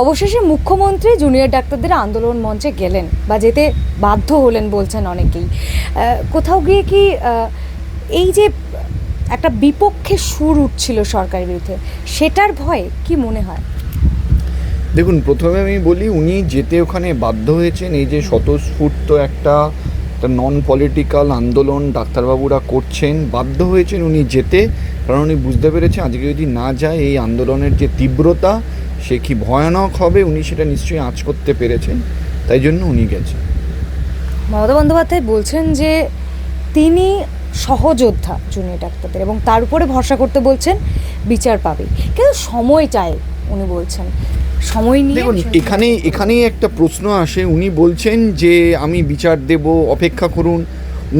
অবশেষে মুখ্যমন্ত্রী জুনিয়র ডাক্তারদের আন্দোলন মঞ্চে গেলেন বা যেতে বাধ্য হলেন বলছেন অনেকেই। কোথাও গিয়ে কি এই যে একটা বিপক্ষে সুর উঠছিল সরকারের বিরুদ্ধে, সেটার ভয়ে কি মনে হয়? দেখুন, প্রথমে আমি বলি, উনি যেতে ওখানে বাধ্য হয়েছেন। এই যে স্বতঃস্ফূর্ত একটা নন পলিটিক্যাল আন্দোলন ডাক্তারবাবুরা করছেন, বাধ্য হয়েছেন উনি যেতে। কারণ উনি বুঝতে পেরেছেন, আজকে যদি না যায় এই আন্দোলনের যে তীব্রতা সে কি ভয়ানক হবে? উনি সেটা নিশ্চয়ই আঁচ করতে পেরেছেন। তাই জন্য উনি গেছেন। মমতা বন্দ্যোপাধ্যায় বলছেন যে তিনি সহযোদ্ধা জুনিয়র ডাক্তারদের এবং তার উপরে ভরসা করতে বলছেন বিচার পাবে। কিন্তু সময় চাই উনি বলছেন। সময় নিয়ে দেখুন বিষয়টা- এখানে এখানেই একটা প্রশ্ন আসে। উনি বলছেন যে আমি বিচার দেব অপেক্ষা করুন।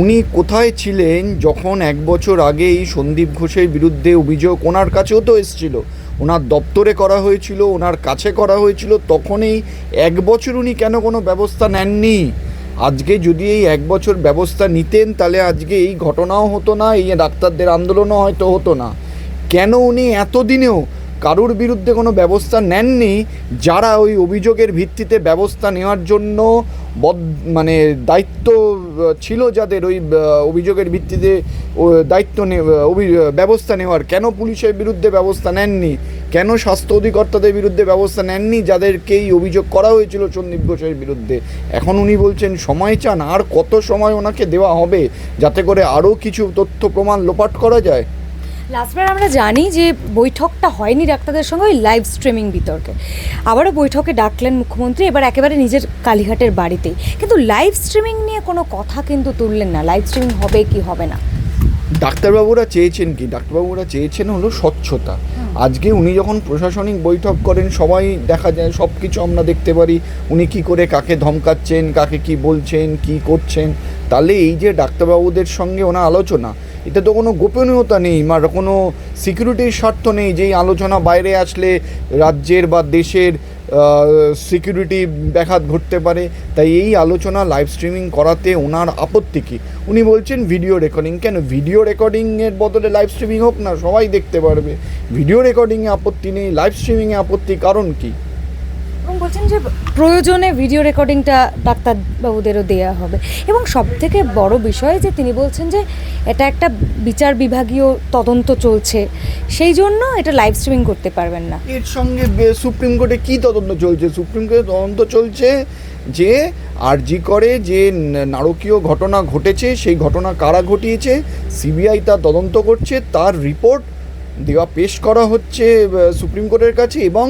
উনি কোথায় ছিলেন, যখন এক বছর আগে এই সন্দীপ ঘোষের বিরুদ্ধে অভিযোগ ওনার কাছেও তো এসেছিল। ওনার দপ্তরে করা হয়েছিল, ওনার কাছে করা হয়েছিল, তখনই এক বছর উনি কেন কোনো ব্যবস্থা নেননি? আজকে যদি এই এক বছর ব্যবস্থা নিতেন, তাহলে আজকে এই ঘটনাও হতো না, এই ডাক্তারদের আন্দোলনও হয়তো হতো না। কেন উনি এতদিনেও কারুর বিরুদ্ধে কোনো ব্যবস্থা নেননি, যারা ওই অভিযোগের ভিত্তিতে ব্যবস্থা নেওয়ার জন্য বদ- মানে দায়িত্ব ছিল যাদের ওই অভিযোগের ভিত্তিতে দায়িত্ব ব্যবস্থা নেওয়ার। কেন পুলিশের বিরুদ্ধে ব্যবস্থা নেননি? কেন স্বাস্থ্য অধিকর্তাদের বিরুদ্ধে ব্যবস্থা নেননি, যাদেরকেই অভিযোগ করা হয়েছিল সন্দীপ ঘোষের বিরুদ্ধে? এখন উনি বলছেন, সময় চান, আর কত সময় ওনাকে দেওয়া হবে, যাতে করে আরও কিছু তথ্য প্রমাণ লোপাট করা যায়? লাস্টবার আমরা জানি যে বৈঠকটা হয়নি ডাক্তারদের সঙ্গে ওই লাইভ স্ট্রিমিং বিতর্কে। আবারও বৈঠকে ডাকলেন মুখ্যমন্ত্রী এবার একেবারে নিজের কালীঘাটের বাড়িতেই। কিন্তু লাইভ স্ট্রিমিং নিয়ে কোনো কথা কিন্তু তুললেন না। লাইভ স্ট্রিমিং হবে কি হবে না? ডাক্তারবাবুরা চেয়েছেন কি? ডাক্তারবাবুরা চেয়েছেন হলো স্বচ্ছতা। আজকে উনি যখন প্রশাসনিক বৈঠক করেন সবাই দেখা যায় সব কিছু আমরা দেখতে পারি। উনি কি করে কাকে ধমকাচ্ছেন কাকে কি বলছেন কি করছেন? তাহলে এই যে ডাক্তারবাবুদের সঙ্গে ওনার আলোচনা এটা তো কোনো গোপনীয়তা নেই বা কোনো সিকিউরিটির স্বার্থ নেই যে এই আলোচনা বাইরে আসলে রাজ্যের বা দেশের সিকিউরিটি ব্যাঘাত ঘটতে পারে। তাই এই আলোচনা লাইভ স্ট্রিমিং করাতে ওনার আপত্তি কী? উনি বলছেন ভিডিও রেকর্ডিং কেন? ভিডিও রেকর্ডিংয়ের বদলে লাইভ স্ট্রিমিং হোক না, সবাই দেখতে পারবে। ভিডিও রেকর্ডিংয়ে আপত্তি নেই লাইভ স্ট্রিমিংয়ে আপত্তি, কারণ কি? এবং বলছেন যে প্রয়োজনে ভিডিও রেকর্ডিংটা ডাক্তারবাবুদেরও দেওয়া হবে। এবং সব থেকে বড় বিষয় যে তিনি বলছেন যে এটা একটা বিচার বিভাগীয় তদন্ত চলছে, সেই জন্য এটা লাইভ স্ট্রিমিং করতে পারবেন না। এর সঙ্গে সুপ্রিম কোর্টে কী তদন্ত চলছে? সুপ্রিম কোর্টে তদন্ত চলছে যে আরজি করে যে নারকীয় ঘটনা ঘটেছে, সেই ঘটনা কারা ঘটিয়েছে, সিবিআই তা তদন্ত করছে, তার রিপোর্ট দেওয়া পেশ করা হচ্ছে সুপ্রিম কোর্টের কাছে এবং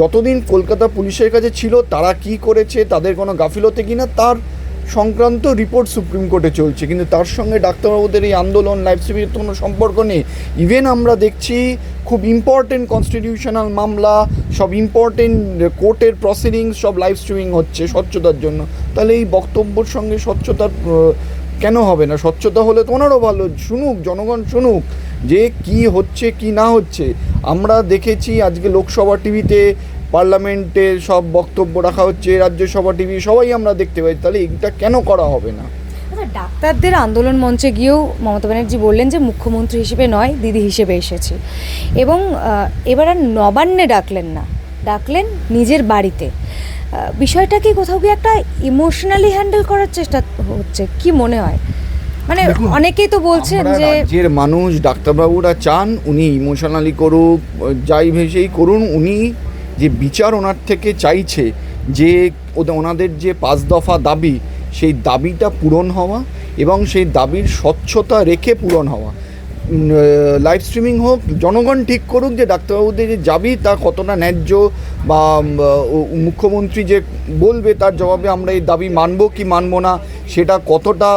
যতদিন কলকাতা পুলিশের কাছে ছিল, তারা কি করেছে, তাদের কোনো গাফিলতি কিনা, তার সংক্রান্ত রিপোর্ট সুপ্রিম কোর্টে চলছে। কিন্তু তার সঙ্গে ডাক্তারবাবুদের এই আন্দোলন, লাইফ সেভিংয়ের তো কোনো সম্পর্ক নেই। ইভেন আমরা দেখছি খুব ইম্পর্টেন্ট কনস্টিটিউশনাল মামলা, সব ইম্পর্টেন্ট কোর্টের প্রসিডিংস সব লাইভ স্ট্রিমিং হচ্ছে স্বচ্ছতার জন্য। তাহলে এই বক্তব্যর সঙ্গে স্বচ্ছতার কেন হবে না? স্বচ্ছতা হলে তো ওনারও ভালো। শুনুক, জনগণ শুনুক যে কি হচ্ছে, কি না হচ্ছে। আমরা দেখেছি আজকে লোকসভা টিভিতে পার্লামেন্টে সব বক্তব্য রাখা হচ্ছে, রাজ্যসভা টিভি, সবাই আমরা দেখতে পাই। তাহলে এটা কেন করা হবে না? আচ্ছা ডাক্তারদের আন্দোলন মঞ্চে গিয়েও মমতা ব্যানার্জি বললেন যে মুখ্যমন্ত্রী হিসেবে নয়, দিদি হিসেবে এসেছি। এবং এবার আর নবান্নে ডাকলেন না। ডাকলেন নিজের বাড়িতে। বিষয়টা কি কোথাও গিয়ে একটা ইমোশনালি হ্যান্ডেল করার চেষ্টা হচ্ছে কি মনে হয়? মানে অনেকেই তো বলছেন যে রাজ্যের মানুষ ডাক্তারবাবুরা চান উনি ইমোশনালি করুক যাই ভেসেই করুন উনি যে বিচার ওনার থেকে চাইছে যে ওনাদের যে পাঁচ দফা দাবি সেই দাবিটা পূরণ হওয়া এবং সেই দাবির স্বচ্ছতা রেখে পূরণ হওয়া। লাইভ স্ট্রিমিং হোক, জনগণ ঠিক করুক যে ডাক্তারবাবুদের যে যাবি তা কতটা ন্যায্য বা মুখ্যমন্ত্রী যে বলবে তার জবাবে আমরা এই দাবি মানব কি মানবো না, সেটা কতটা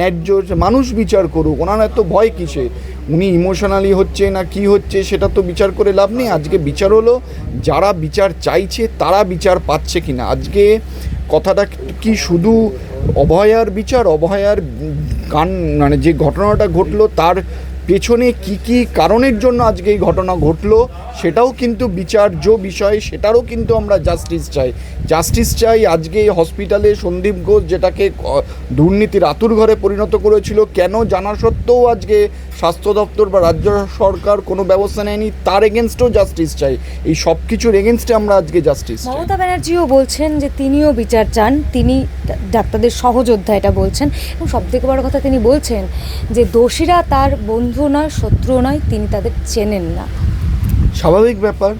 ন্যায্য মানুষ বিচার করুক, ওনার এত ভয় কিসে? উনি ইমোশনালি হচ্ছে না কি হচ্ছে সেটা তো বিচার করে লাভ নেই, আজকে বিচার হলো, যারা বিচার চাইছে তারা বিচার পাচ্ছে কি না আজকে কথাটা কি শুধু অভয়ার বিচার, অভয়ার গান মানে যে ঘটনাটা ঘটলো তার পেছনে কি কি কারণের জন্য আজকে এই ঘটনা ঘটলো সেটাও কিন্তু বিচার্য বিষয়, সেটারও কিন্তু আমরা জাস্টিস চাই। জাস্টিস চাই আজকে এই হসপিটালে সন্দীপ ঘোষ যেটাকে দুর্নীতির আতুর ঘরে পরিণত করেছিল, কেন জানা সত্ত্বেও আজকে স্বাস্থ্য দপ্তর বা রাজ্য সরকার কোনো ব্যবস্থা নেয়নি, তার এগেনস্টও জাস্টিস চাই। এই সব কিছুর এগেনস্টে আমরা আজকে জাস্টিস মমতা ব্যানার্জিও বলছেন যে তিনিও বিচার চান, তিনি ডাক্তারদের সহযোদ্ধা এটা বলছেন। এবং সব থেকে বড় কথা তিনি বলছেন যে দোষীরা তার বন্ধু নয়, শত্রু নয়, তিনি তাদের চেনেন না। স্বাভাবিক ব্যাপার।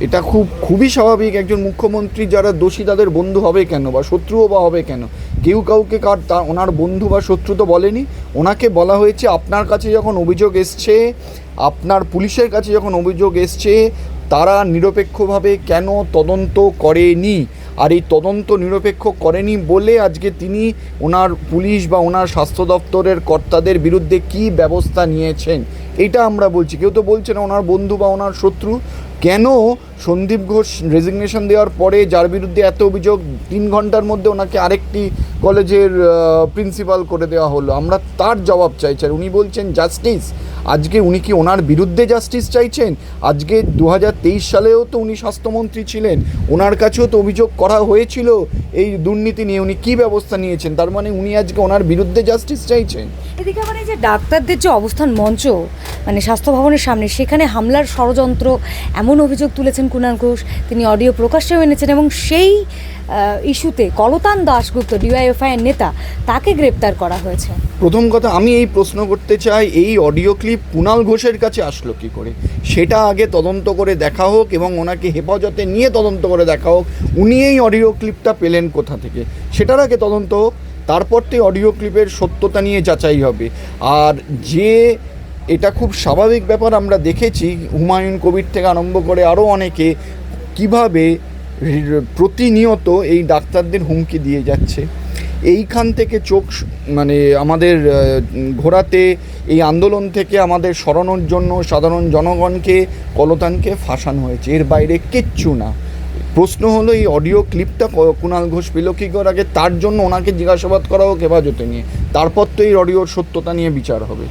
এটা খুব, খুবই স্বাভাবিক একজন মুখ্যমন্ত্রী যারা দোষী তাদের বন্ধু হবে কেন বা শত্রুও বা হবে কেন? কেউ কাউকে কার তা, ওনার বন্ধু বা শত্রু তো বলেনি। ওনাকে বলা হয়েছে, আপনার কাছে যখন অভিযোগ এসছে, আপনার পুলিশের কাছে যখন অভিযোগ এসছে, তারা নিরপেক্ষভাবে কেন তদন্ত করেনি? আর এই তদন্ত নিরপেক্ষ করেনি বলে আজকে তিনি ওনার পুলিশ বা ওনার স্বাস্থ্য দপ্তরের কর্তাদের বিরুদ্ধে কি ব্যবস্থা নিয়েছেন? এটা আমরা বলছি। কেউ তো বলছে না ওনার বন্ধু বা ওনার শত্রু। কেন সন্দীপ ঘোষ রেজিগনেশন দেওয়ার পরে যার বিরুদ্ধে এত অভিযোগ তিন ঘণ্টার মধ্যে ওনাকে আরেকটি কলেজের প্রিন্সিপাল করে দেওয়া হলো? আমরা তার জবাব চাইছি। আর উনি বলছেন জাস্টিস আজকে উনি কি ওনার বিরুদ্ধে জাস্টিস চাইছেন? আজকে দু হাজার তেইশ সালেও তো উনি স্বাস্থ্যমন্ত্রী ছিলেন। ওনার কাছেও তো অভিযোগ করা হয়েছিল এই দুর্নীতি নিয়ে। উনি কী ব্যবস্থা নিয়েছেন? তার মানে উনি আজকে ওনার বিরুদ্ধে জাস্টিস চাইছেন? এদিকে মানে যে ডাক্তারদের যে অবস্থান মঞ্চ মানে স্বাস্থ্য ভবনের সামনে। সেখানে হামলার ষড়যন্ত্র এমন অভিযোগ তুলেছেন কুণাল ঘোষ। তিনি অডিও প্রকাশ্যেও এনেছেন এবং সেই ইস্যুতে কলতান দাশগুপ্ত, ডিওয়াইএফআই এর নেতা, তাকে গ্রেপ্তার করা হয়েছে। প্রথম কথা, আমি এই প্রশ্ন করতে চাই, এই অডিও ক্লিপ কুণাল ঘোষের কাছে আসলো কি করে? সেটা আগে তদন্ত করে দেখা হোক এবং ওনাকে হেফাজতে নিয়ে তদন্ত করে দেখা হোক। উনি এই অডিও ক্লিপটা পেলেন কোথা থেকে? সেটার আগে তদন্ত হোক, তারপর তো অডিও ক্লিপের সত্যতা নিয়ে যাচাই হবে। আর যে এটা খুব স্বাভাবিক ব্যাপার, আমরা দেখেছি হুমায়ুন কবির থেকে আরম্ভ করে আরও অনেকে কীভাবে প্রতিনিয়ত এই ডাক্তারদের হুমকি দিয়ে যাচ্ছে। এইখান থেকে চোখ মানে আমাদের ঘোরাতে এই আন্দোলন থেকে আমাদের সরানোর জন্য সাধারণ জনগণকে, কলতানকে ফাঁসানো হয়েছে। এর বাইরে কিচ্ছু না। প্রশ্ন হলো, এই অডিও ক্লিপটা কুণাল ঘোষ পেল কী আগে তার জন্য ওনাকে জিজ্ঞাসাবাদ করা হোক হেফাজতে নিয়ে। তারপর তো এই অডিওর সত্যতা নিয়ে বিচার হবে।